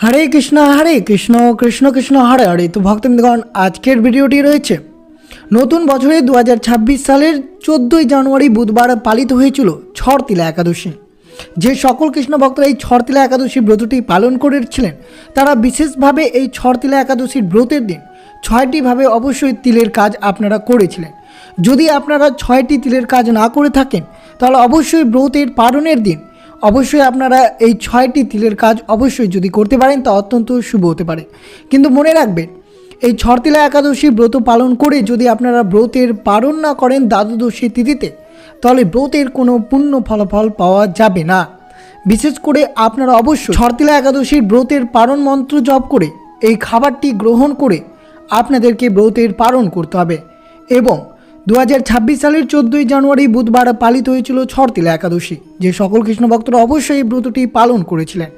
হরে কৃষ্ণ হরে কৃষ্ণ কৃষ্ণ কৃষ্ণ, হরে হরে। তো ভক্তবৃন্দগণ, আজকের ভিডিওটি রয়েছে। নতুন বছরে দু হাজার ছাব্বিশ সালের চোদ্দোই জানুয়ারি বুধবার পালিত হয়েছিল ছড়তিলা একাদশী। যে সকল কৃষ্ণ ভক্তরা এই ছড়তিলা একাদশী ব্রতটি পালন করেছিলেন, তারা বিশেষভাবে এই ছড়তিলা একাদশীর ব্রতের দিন ছয়টিভাবে অবশ্যই তিলের কাজ আপনারা করেছিলেন। যদি আপনারা ছয়টি তিলের কাজ না করে থাকেন, তাহলে অবশ্যই ব্রতের পালনের দিন অবশ্যই আপনারা এই ছয়টি তিলের কাজ অবশ্যই যদি করতে পারেন তা অত্যন্ত শুভ হতে পারে। কিন্তু মনে রাখবেন, এই ছরতিলা একাদশী ব্রত পালন করে যদি আপনারা ব্রতের পালন না করেন দ্বাদশী তিথিতে, তাহলে ব্রতের কোনো পূর্ণ ফলাফল পাওয়া যাবে না। বিশেষ করে আপনারা অবশ্যই ছরতিলা একাদশীর ব্রতের পালন মন্ত্র জপ করে, এই খাবারটি গ্রহণ করে আপনাদেরকে ব্রতের পালন করতে হবে এবং দু হাজার ছাব্বিশ সালের চোদ্দই জানুয়ারি বুধবার পালিত হয়েছিল ছড়তিলা একাদশী। যে সকল কৃষ্ণ ভক্তরা অবশ্যই এই ব্রতটি পালন করেছিলেন।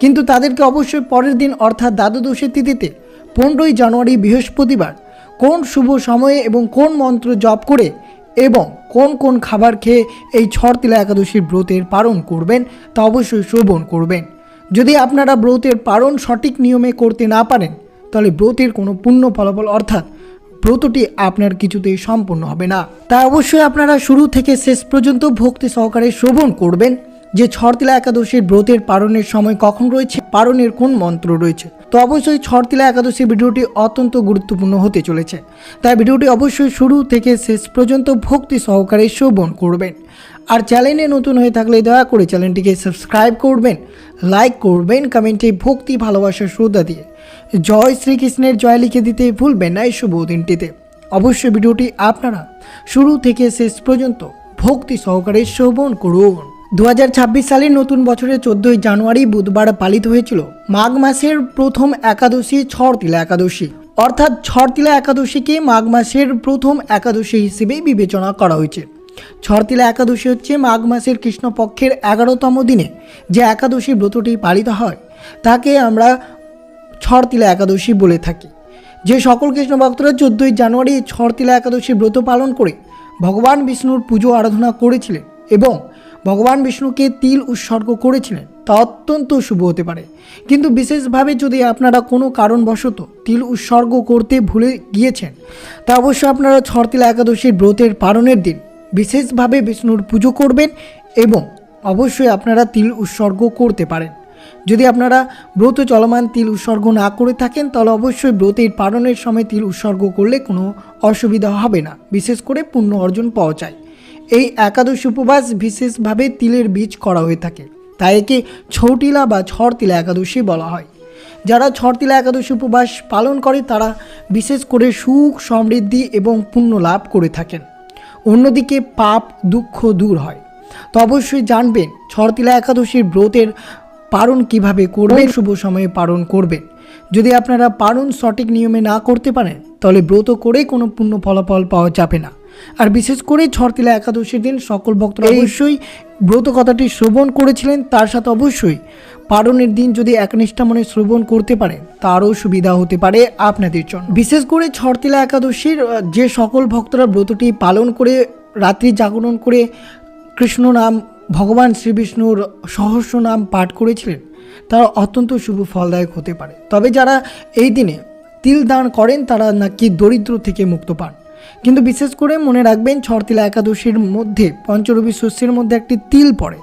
কিন্তু তাদেরকে অবশ্যই পরের দিন অর্থাৎ দ্বাদশীর তিথিতে পনেরোই জানুয়ারি বৃহস্পতিবার কোন শুভ সময়ে এবং কোন মন্ত্র জপ করে এবং কোন কোন খাবার খেয়ে এই ছড়তিলা একাদশীর ব্রতের পালন করবেন তা অবশ্যই শ্রবণ করবেন। যদি আপনারা ব্রতের পালন সঠিক নিয়মে করতে না পারেন, তাহলে ব্রতের কোনো পূর্ণ ফলাফল অর্থাৎ ব্রতটি আপনার কিছুতেই সম্পূর্ণ হবে না। তাই অবশ্যই আপনারা শুরু থেকে শেষ পর্যন্ত ভক্তি সহকারে শ্রবণ করবেন। যে ছড়তিলা একাদশীর ব্রতের পারণের সময় কখন রয়েছে পারণের কোন মন্ত্র রয়েছে, তো অবশ্যই ছড়তিলা একাদশী ভিডিওটি অত্যন্ত গুরুত্বপূর্ণ হতে চলেছে। তাই ভিডিওটি অবশ্যই শুরু থেকে শেষ পর্যন্ত ভক্তি সহকারে শ্রবণ করবেন। আর চ্যানেলে নতুন হয়ে থাকলে দয়া করে চ্যানেলটিকে সাবস্ক্রাইব করবেন লাইক করবেন কমেন্টে ভক্তি, ভালোবাসা, শ্রদ্ধা দিয়ে। জয় শ্রীকৃষ্ণের জয় লিখে দিতে ভুলবেন না এই শুভ দিনটিতে। অবশ্যই ভিডিওটি আপনারা শুরু থেকে শেষ পর্যন্ত ভক্তি সহকারে শ্রবণ করুন। দু হাজার ছাব্বিশ সালের নতুন বছরের চোদ্দোই জানুয়ারি বুধবার পালিত হয়েছিল মাঘ মাসের প্রথম একাদশী ছড়তিলা একাদশী। অর্থাৎ ছড়তিলা একাদশীকে মাঘ মাসের প্রথম একাদশী হিসেবে বিবেচনা করা হয়েছে। ছড়তিলা একাদশী হচ্ছে মাঘ মাসের কৃষ্ণপক্ষের এগারোতম দিনে, যে একাদশী ব্রতটি পালিত হয়। তাকে আমরা ছড়তিলা একাদশী বলে থাকি। যে সকল কৃষ্ণ ভক্তরা চোদ্দোই জানুয়ারি এই ছড়তিলা একাদশী ব্রত পালন করে ভগবান বিষ্ণুর পুজো আরাধনা করেছিলেন এবং ভগবান বিষ্ণুকে তিল উৎসর্গ করেছিলেন। তা অত্যন্ত শুভ হতে পারে। কিন্তু বিশেষভাবে যদি আপনারা কোনো কারণবশত তিল উৎসর্গ করতে ভুলে গিয়েছেন, তা অবশ্যই আপনারা ছড়তিলা একাদশীর ব্রতের পালনের দিন বিশেষভাবে বিষ্ণুর পুজো করবেন এবং অবশ্যই আপনারা তিল উৎসর্গ করতে পারেন। যদি আপনারা ব্রত চলমান তিল উৎসর্গ না করে থাকেন, তাহলে অবশ্যই ব্রতের পালনের সময় তিল উৎসর্গ করলে কোনো অসুবিধা হবে না। বিশেষ করে পুণ্য অর্জন পাওয়া যায়। এই একাদশী উপবাস বিশেষভাবে তিলের বীজ করা হয়ে থাকে। তাই একে ছৌটিলা বা ছড়তিলা একাদশী বলা হয়। যারা ছড়তিলা একাদশী উপবাস পালন করে, তারা বিশেষ করে সুখ, সমৃদ্ধি এবং পুণ্য লাভ করে থাকেন। অন্যদিকে পাপ, দুঃখ দূর হয়। তো অবশ্যই জানবেন ছরতিলা একাদশীর ব্রতের পারণ কীভাবে করবেন, শুভ সময়ে পারণ করবেন। যদি আপনারা পারণ সঠিক নিয়মে না করতে পারেন, তাহলে ব্রত করে কোনো পূর্ণ ফলাফল পাওয়া যাবে না। আর বিশেষ করে ছড়তিলা একাদশীর দিন সকল ভক্তরা অবশ্যই ব্রত কথাটি শ্রবণ করেছিলেন তার সাথে অবশ্যই পালনের দিন যদি একনিষ্ঠা মনে শ্রবণ করতে পারেন তারও সুবিধা হতে পারে আপনাদের জন্য। বিশেষ করে ছড়তিলা একাদশীর যে সকল ভক্তরা ব্রতটি পালন করে রাত্রি জাগরণ করে কৃষ্ণ নাম ভগবান শ্রীবিষ্ণুর সহস্র নাম পাঠ করেছিলেন তারা অত্যন্ত শুভ ফলদায়ক হতে পারে। তবে যারা এই দিনে তিল দান করেন তারা নাকি দরিদ্র থেকে মুক্ত পান। কিন্তু বিশেষ করে মনে রাখবেন ছড়তিলা একাদশীর মধ্যে পঞ্চরবি শস্যের মধ্যে একটি তিল পড়ে।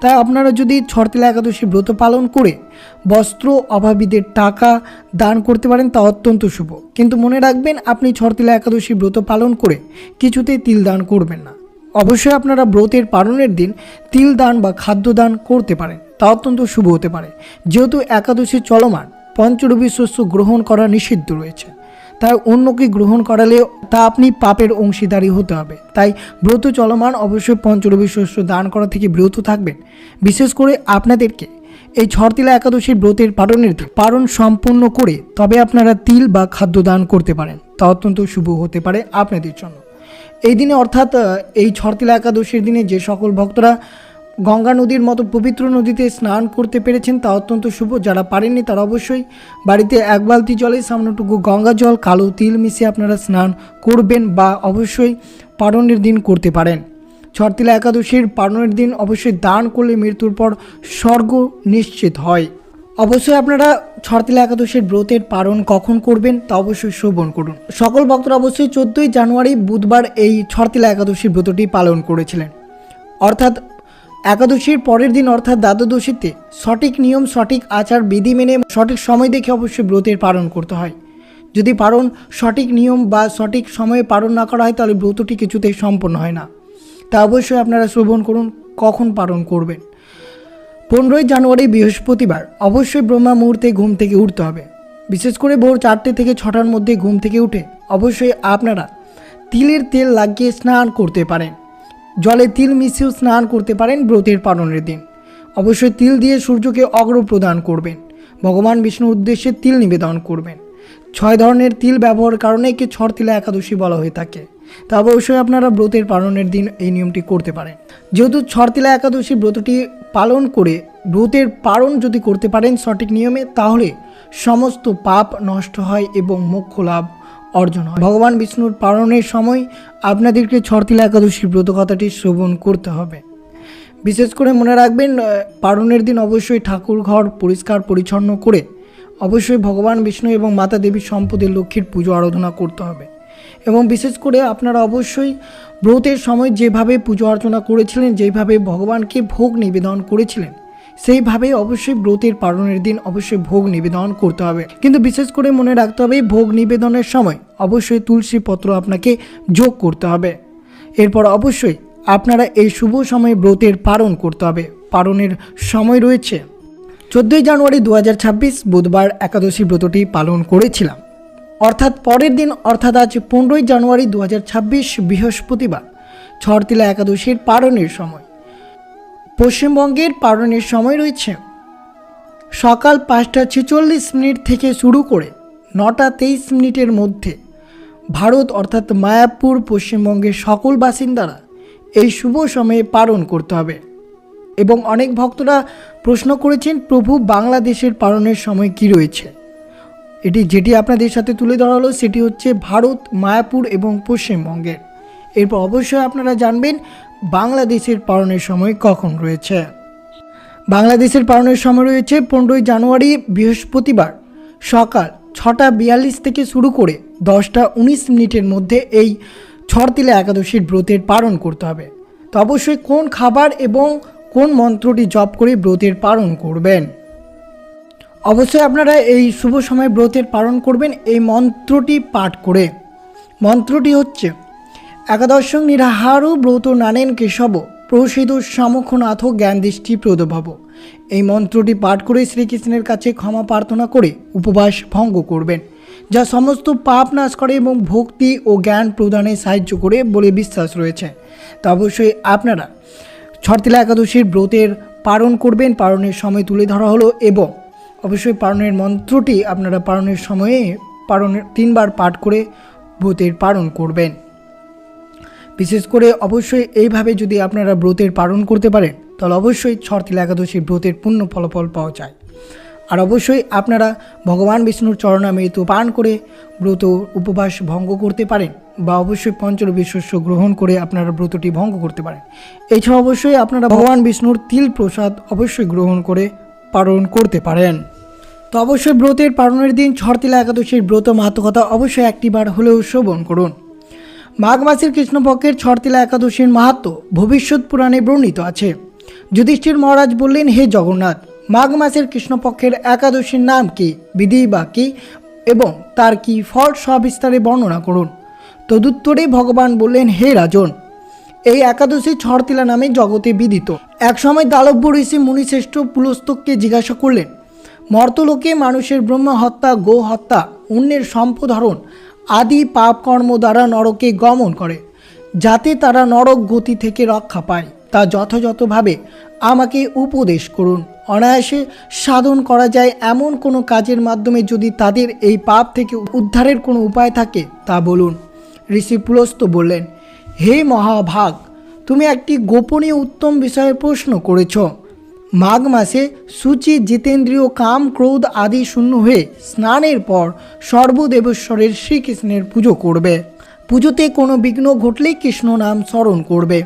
তাই আপনারা যদি ছড়তিলা একাদশী ব্রত পালন করে বস্ত্র, অভাবীদের টাকা দান করতে পারেন তা অত্যন্ত শুভ। কিন্তু মনে রাখবেন আপনি ছড়তিলা একাদশী ব্রত পালন করে কিছুতেই তিল দান করবেন না। অবশ্যই আপনারা ব্রতের পালনের দিন তিল দান বা খাদ্য দান করতে পারেন, তা অত্যন্ত শুভ হতে পারে। যেহেতু একাদশী চলমান, পঞ্চরবি শস্য গ্রহণ করা নিষিদ্ধ রয়েছে। তাই অন্যকে গ্রহণ করালে তা আপনি পাপের অংশীদারি হতে হবে। তাই ব্রত চলমান অবশ্যই পঞ্চরবি শস্য দান করা থেকে বিরত থাকবেন। বিশেষ করে আপনাদেরকে এই ছড়তিলা একাদশীর ব্রতের দিন পালন সম্পূর্ণ করে তবে আপনারা তিল বা খাদ্য দান করতে পারেন। তা অত্যন্ত শুভ হতে পারে আপনাদের জন্য। এই দিনে অর্থাৎ এই ছড়তিলা একাদশীর দিনে যে সকল ভক্তরা গঙ্গা নদীর মতো পবিত্র নদীতে স্নান করতে পেরেছেন তা অত্যন্ত শুভ, যারা পারেননি তারা অবশ্যই বাড়িতে এক বালতি জলে সামনেটুকু গঙ্গা জল, কালো তিল মিশিয়ে আপনারা স্নান করবেন বা অবশ্যই পালনের দিন করতে পারেন। ছরতিলা একাদশীর পালনের দিন অবশ্যই দান করলে মৃত্যুর পর স্বর্গ নিশ্চিত হয়। অবশ্যই আপনারা ছরতিলা একাদশীর ব্রতের পালন কখন করবেন তা অবশ্যই শ্রবণ করুন। সকল ভক্তরা অবশ্যই চোদ্দোই জানুয়ারি বুধবার এই ছরতিলা একাদশীর ব্রতটি পালন করেছিলেন। অর্থাৎ একাদশীর পরের দিন অর্থাৎ দ্বাদশীতে সঠিক নিয়ম, সঠিক আচার, বিধি মেনে সঠিক সময় দেখে অবশ্যই ব্রতের পালন করতে হয়। যদি পালন সঠিক নিয়ম বা সঠিক সময়ে পালন না করা হয়, তাহলে ব্রতটি কিছুতেই সম্পন্ন হয় না। তা অবশ্যই আপনারা শ্রবণ করুন, কখন পালন করবেন। পনেরোই জানুয়ারি, বৃহস্পতিবার, অবশ্যই ব্রহ্মা মুহূর্তে ঘুম থেকে উঠতে হবে। বিশেষ করে ভোর চারটে থেকে ছটার মধ্যে ঘুম থেকে উঠে অবশ্যই আপনারা তিলের তেল লাগিয়ে স্নান করতে পারেন। জলে তিল মিশিয়েও স্নান করতে পারেন ব্রতের পালনের দিন। অবশ্যই তিল দিয়ে সূর্যকে অগ্র প্রদান করবেন। ভগবান বিষ্ণুর উদ্দেশ্যে তিল নিবেদন করবেন। ছয় ধরনের তিল ব্যবহার কারণে একে ছর তিলা একাদশী বলা হয়ে থাকে। তা অবশ্যই আপনারা ব্রতের পালনের দিন এই নিয়মটি করতে পারেন। যেহেতু ছরতিলা একাদশী ব্রতটি পালন করে ব্রতের পালন যদি করতে পারেন সঠিক নিয়মে, তাহলে সমস্ত পাপ নষ্ট হয় এবং মোক্ষ লাভ অর্জন হয়। ভগবান বিষ্ণুর পালনের সময় আপনাদেরকে ছরতিলা একাদশীর ব্রত কথাটি শ্রবণ করতে হবে। বিশেষ করে মনে রাখবেন পালনের দিন অবশ্যই ঠাকুর ঘর পরিষ্কার পরিচ্ছন্ন করে অবশ্যই ভগবান বিষ্ণু এবং মাতা দেবীর সম্পদের লক্ষ্মীর পুজো আরাধনা করতে হবে। এবং বিশেষ করে আপনারা অবশ্যই ব্রতের সময় যেভাবে পুজো অর্চনা করেছিলেন, যেভাবে ভগবানকে ভোগ নিবেদন করেছিলেন সেইভাবে অবশ্যই ব্রতের পালনের দিন অবশ্যই ভোগ নিবেদন করতে হবে। কিন্তু বিশেষ করে মনে রাখতে হবে ভোগ নিবেদনের সময় অবশ্যই তুলসী পত্র আপনাকে যোগ করতে হবে। এরপর অবশ্যই আপনারা এই শুভ সময়ে ব্রতের পালন করতে হবে। পালনের সময় রয়েছে। চোদ্দোই জানুয়ারি দু হাজার ছাব্বিশ বুধবার একাদশী ব্রতটি পালন করেছিলাম। অর্থাৎ পরের দিন, অর্থাৎ আজ পনেরোই জানুয়ারি দু হাজার ছাব্বিশ বৃহস্পতিবার ছড়তিলা একাদশীর পালনের সময়। পশ্চিমবঙ্গের পালনের সময় রয়েছে। সকাল পাঁচটা ছেচল্লিশ মিনিট থেকে শুরু করে নটা তেইশ মিনিটের মধ্যে ভারত অর্থাৎ মায়াপুর পশ্চিমবঙ্গের সকল বাসিন্দারা এই শুভ সময়ে পালন করতে হবে। এবং অনেক ভক্তরা প্রশ্ন করেছেন, প্রভু, বাংলাদেশের পালনের সময় কি রয়েছে? এটি যেটি আপনাদের সাথে তুলে ধরা হলো, সেটি হচ্ছে ভারত, মায়াপুর এবং পশ্চিমবঙ্গের। এরপর অবশ্যই আপনারা জানবেন বাংলাদেশের পালনের সময় কখন রয়েছে। বাংলাদেশের পালনের সময় রয়েছে পনেরোই জানুয়ারি, বৃহস্পতিবার সকাল ছটা বিয়াল্লিশ থেকে শুরু করে দশটা উনিশ মিনিটের মধ্যে এই ছড়তিলা একাদশীর ব্রতের পালন করতে হবে। তো অবশ্যই কোন খাবার এবং কোন মন্ত্রটি জপ করে ব্রতের পালন করবেন? অবশ্যই আপনারা এই শুভ সময় ব্রতের পালন করবেন, এই মন্ত্রটি পাঠ করে। মন্ত্রটি হচ্ছে একাদশং নিরাহারু ব্রত নানেন কেশব প্রসিদ্ধ সমক্ষনাথ জ্ঞান দৃষ্টি প্রদভাব। এই মন্ত্রটি পাঠ করে শ্রীকৃষ্ণের কাছে ক্ষমা প্রার্থনা করে উপবাস ভঙ্গ করবেন, যা সমস্ত পাপ নাশ করে এবং ভক্তি ও জ্ঞান প্রদানে সাহায্য করে বলে বিশ্বাস রয়েছে। তা অবশ্যই আপনারা ছরতিলা একাদশীর ব্রতের পালন করবেন, পালনের সময় তুলে ধরা হলো এবং অবশ্যই পালনের মন্ত্রটি আপনারা পালনের সময়ে পালনের তিনবার পাঠ করে ব্রতের পালন করবেন। বিশেষ করে অবশ্যই এইভাবে যদি আপনারা ব্রতের পালন করতে পারেন, তাহলে অবশ্যই ছরতিলা একাদশীর ব্রতের পূর্ণ ফলাফল পাওয়া যায়। আর অবশ্যই আপনারা ভগবান বিষ্ণুর চরণামৃত পান করে ব্রত উপবাস ভঙ্গ করতে পারেন বা অবশ্যই পঞ্চরবি শস্য গ্রহণ করে আপনারা ব্রতটি ভঙ্গ করতে পারেন। এছাড়া অবশ্যই আপনারা ভগবান বিষ্ণুর তিল প্রসাদ অবশ্যই গ্রহণ করে পালন করতে পারেন। তো অবশ্যই ব্রতের পালনের দিন ছরতিলা একাদশীর ব্রত মাতকতা অবশ্যই একটিবার হলেও শ্রবণ করুন। মাঘ মাসের কৃষ্ণপক্ষের ছরতিলা একাদশীর মাহাত্ম ভবিষ্যৎ পুরাণে বর্ণিত আছে। যুধিষ্ঠির মহারাজ বললেন, হে জগন্নাথ মাঘ মাসের কৃষ্ণপক্ষের একাদশীর নাম কি, বিধি বা কি, এবং তার কি ফল সবিস্তারে বর্ণনা করুন? তদুত্তরে ভগবান বললেন, হে রাজন, এই একাদশী ছড়তিলা নামে জগতে বিদিত। একসময় দালব্য ঋষি মুনিশ্রেষ্ঠ পুলস্তককে জিজ্ঞাসা করলেন, মর্তলোকে মানুষের ব্রহ্ম হত্যা গো হত্যা অন্যের সম্পদহরণ আদি পাপ কর্ম দ্বারা নরকে গমন করে, যাতে তারা নরক গতি থেকে রক্ষা পায়। তা যথাযথভাবে আমাকে উপদেশ করুন। অনায়াসে সাধন করা যায় এমন কোনো কাজের মাধ্যমে যদি তাদের এই পাপ থেকে উদ্ধারের কোনো উপায় থাকে, তা বলুন। ঋষি পুলস্ত বললেন, হে মহাভাগ, তুমি একটি গোপনীয় উত্তম বিষয়ে প্রশ্ন করেছ। মাঘ মাসে সূচি, জিতেন্দ্রীয়, কাম, ক্রোধ আদি শূন্য হয়ে স্নানের পর সর্বদেবেশ্বরের শ্রীকৃষ্ণের পুজো করবে। পুজোতে কোনো বিঘ্ন ঘটলেই কৃষ্ণ নাম স্মরণ করবে।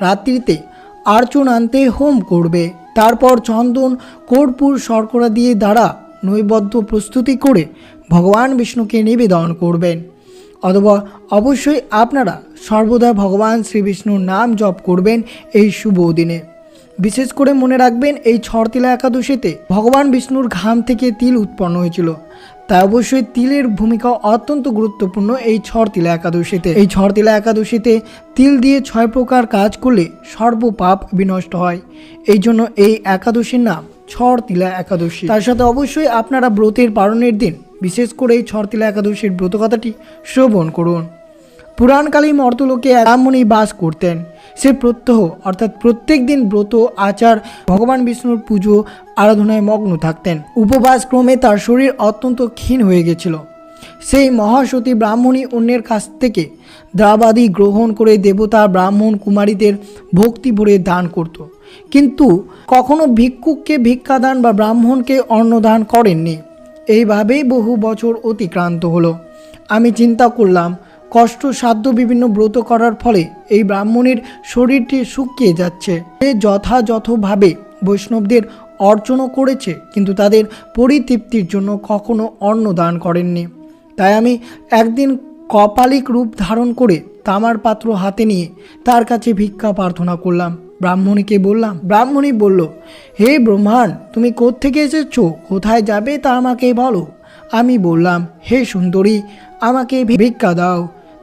রাত্রিতে আর্চন আনতে হোম করবে। তারপর চন্দন, কর্পূর, শর্করা দিয়ে দ্বারা নৈবদ্য প্রস্তুতি করে ভগবান বিষ্ণুকে নিবেদন করবেন। অথবা অবশ্যই আপনারা সর্বদা ভগবান শ্রী বিষ্ণুর নাম জপ করবেন এই শুভ দিনে। বিশেষ করে মনে রাখবেন এই ছড়তিলা একাদশীতে ভগবান বিষ্ণুর ঘাম থেকে তিল উৎপন্ন হয়েছিল। তাই অবশ্যই তিলের ভূমিকা অত্যন্ত গুরুত্বপূর্ণ এই ছড়তিলা একাদশীতে। এই ছড়তিলা একাদশীতে তিল দিয়ে ছয় প্রকার কাজ করলে সর্বপাপ বিনষ্ট হয়। এই জন্য এই একাদশীর নাম ছড়তিলা একাদশী। তার সাথে অবশ্যই আপনারা ব্রতের পালনের দিন বিশেষ করে এই ছড়তিলা একাদশীর ব্রত কথাটি শ্রবণ করুন। পুরাণকালে মর্তলোকে ব্রাহ্মণী বাস করতেন। সে প্রত্যহ, অর্থাৎ প্রত্যেক দিন ব্রত, আচার, ভগবান বিষ্ণুর পুজো, আরাধনায় মগ্ন থাকতেন। উপবাস ক্রমে তার শরীর অত্যন্ত ক্ষীণ হয়ে গেছিল। সেই মহাসতী ব্রাহ্মণী অন্যের কাছ থেকে দ্রাবাদি গ্রহণ করে দেবতা ব্রাহ্মণ কুমারীদের ভক্তি ভরে দান করত। কিন্তু কখনো ভিক্ষুককে ভিক্ষাদান বা ব্রাহ্মণকে অন্নদান করেননি। এইভাবেই বহু বছর অতিক্রান্ত হলো। আমি চিন্তা করলাম কষ্টসাধ্য বিভিন্ন ব্রত করার ফলে এই ব্রাহ্মণের শরীরটি শুকিয়ে যাচ্ছে। সে যথাযথভাবে বৈষ্ণবদের অর্চনও করেছে, কিন্তু তাদের পরিতৃপ্তির জন্য কখনো অন্ন দান করেননি। তাই আমি একদিন কপালিক রূপ ধারণ করে তামার পাত্র হাতে নিয়ে তার কাছে ভিক্ষা প্রার্থনা করলাম। ব্রাহ্মণীকে বললাম, ব্রাহ্মণী বলল, হে ব্রহ্মাণ, তুমি কোত্থেকে এসেছ? কোথায় যাবে তা আমাকে বলো। আমি বললাম, হে সুন্দরী, আমাকে ভিক্ষা দাও।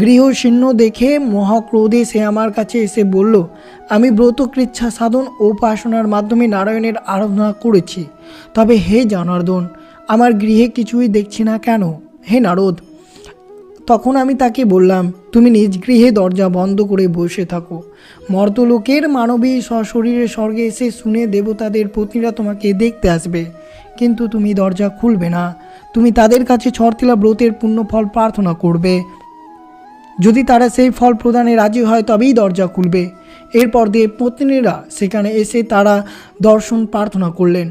গৃহ শীর্ণ দেখে মহাক্রোধে সে আমার কাছে এসে বলল, আমি ব্রত কৃচ্ছা সাধন ও উপাসনার মাধ্যমে নারায়ণের আরাধনা করেছি। তবে হে জনার্দন, আমার গৃহে কিছুই দেখছি না কেন? হে নারদ, তখন আমি তাকে বললাম, তুমি নিজ গৃহে দরজা বন্ধ করে বসে থাকো। মর্তলোকের মানবী সশরীরে স্বর্গে এসে শুনে দেবতাদের পত্নীরা তোমাকে দেখতে আসবে। কিন্তু তুমি দরজা খুলবে না। তুমি তাদের কাছে ছরতিলা ব্রতের পুণ্য ফল প্রার্থনা করবে। যদি তারা সেই ফল প্রদানে রাজি হয় তবেই দরজা খুলবে। এরপর দিয়ে পত্নীরা সেখানে এসে তারা দর্শন প্রার্থনা করলেন।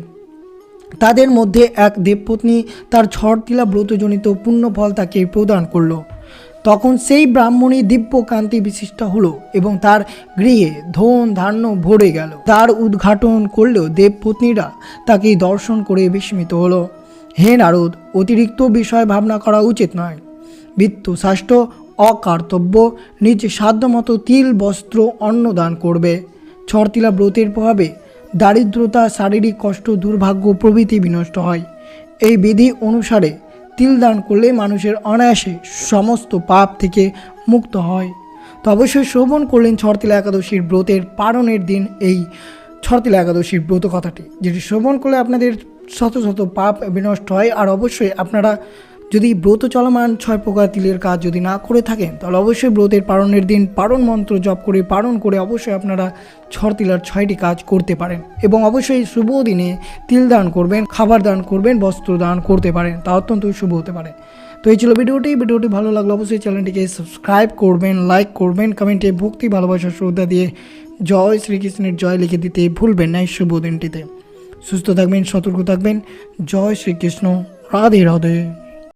তাদের মধ্যে এক দেবপত্নী তার ছড়তিলা ব্রতজনিত পুণ্যফল তাকে প্রদান করল। তখন সেই ব্রাহ্মণী দিব্য কান্তি বিশিষ্ট হলো এবং তার গৃহে ধন ধান্য ভরে গেল। তার উদ্ঘাটন করলেও দেবপত্নীরা তাকে দর্শন করে বিস্মিত হলো। হে নারদ, অতিরিক্ত বিষয় ভাবনা করা উচিত নয়। বৃত্ত শাস্ত্র অকার্তব্য। নিজ সাধ্যমতো তিল, বস্ত্র অন্নদান করবে। ছড়তিলা ব্রতের প্রভাবে দারিদ্রতা, শারীরিক কষ্ট, দুর্ভাগ্য প্রভৃতি বিনষ্ট হয়। এই বিধি অনুসারে তিল দান করলে মানুষের অনায়াসে সমস্ত পাপ থেকে মুক্ত হয়। তো অবশ্যই শ্রবণ করলেন ছড়তিলা একাদশীর ব্রতের পালনের দিন এই ছড়তিলা একাদশীর ব্রত কথাটি, যেটি শ্রবণ করলে আপনাদের শত শত পাপ বিনষ্ট হয়। আর অবশ্যই আপনারা যদি ব্রত চলমান ছয় প্রকার তিলের কাজ যদি না করে থাকেন, তাহলে অবশ্যই ব্রতের পারণের দিন পারণ মন্ত্র জপ করে পারণ করে অবশ্যই আপনারা ছড় তিলার ছয়টি কাজ করতে পারেন এবং অবশ্যই শুভ দিনে তিল দান করবেন, খাবার দান করবেন, বস্ত্র দান করতে পারেন, তা অত্যন্ত শুভ হতে পারে। তো এই ছিল ভিডিওটি ভিডিওটি ভালো লাগল অবশ্যই চ্যানেলটিকে সাবস্ক্রাইব করবেন, লাইক করবেন, কমেন্টে ভক্তি, ভালোবাসা, শ্রদ্ধা দিয়ে জয় শ্রীকৃষ্ণের জয় লিখে দিতে ভুলবেন না এই শুভ দিনটিতে। সুস্থ থাকবেন, সতর্ক থাকবেন। জয় শ্রীকৃষ্ণ। রাধে রাধে।